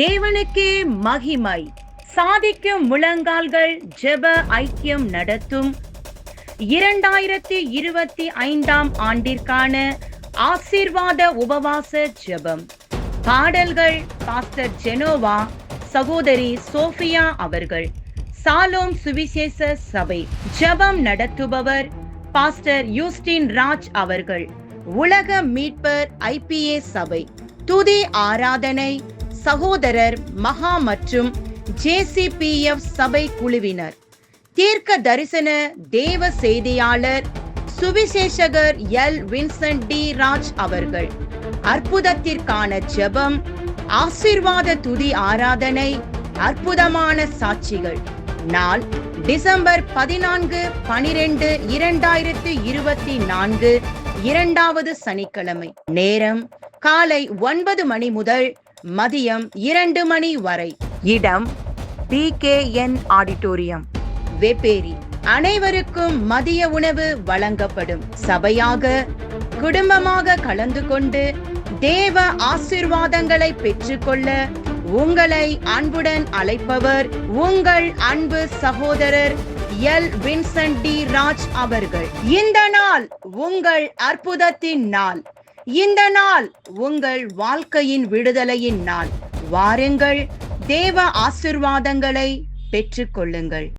தேவனுக்கே மகிமை. சாதிக்கும் முழங்கால்கள் ஜெப ஐக்கியம் நடத்தும். இரண்டாயிரத்தி இருபத்தி ஐந்தாம் ஆண்டிற்கான ஆசீர்வாத உபவாச ஜெபம். பாடல்கள் பாஸ்டர் ஜெனோவா சகோதரி சோஃபியா அவர்கள் சாலோம் சுவிசேஷ சபை. ஜெபம் நடத்துபவர் பாஸ்டர் யூஸ்டின் ராஜ் அவர்கள். உலக மீட்பர் ஐபிஏ சபை. துதி ஆராதனை சகோதரர் மகா மற்றும் ஜேசிபிஎஃப் சபை குழுவினர். தீர்க்க தரிசன தேவ செய்தியாளர் சுவிசேஷகர் எல். Vincent D. ராஜ் அவர்கள். அற்புதத்திற்கான ஜெபம் ஆசீர்வாத துதி ஆராதனை அற்புதமான சாட்சிகள். நாள் டிசம்பர் பதினான்கு பனிரெண்டு இரண்டாயிரத்து இருபத்தி நான்கு இரண்டாவது சனிக்கிழமை. நேரம் காலை ஒன்பது மணி முதல் மதியம் இரண்டு மணி வரை. இடம் P K N auditorium. Vepery. அனைவருக்கும் மதிய உணவு வழங்கப்படும். சபையாக குடும்பமாக கலந்து கொண்டு தேவ ஆசீர்வாதங்களை பெற்றுக்கொள்ள உங்களை அன்புடன் அழைப்பவர் உங்கள் அன்பு சகோதரர் எல். Vincent D. ராஜ் அவர்கள். இந்த நாள் உங்கள் அற்புதத்தின் நாள். இந்த நாள் உங்கள் வாழ்க்கையின் விடுதலையின் நாள். வாருங்கள் தேவ ஆசிர்வாதங்களை பெற்றுக்கொள்ளுங்கள்.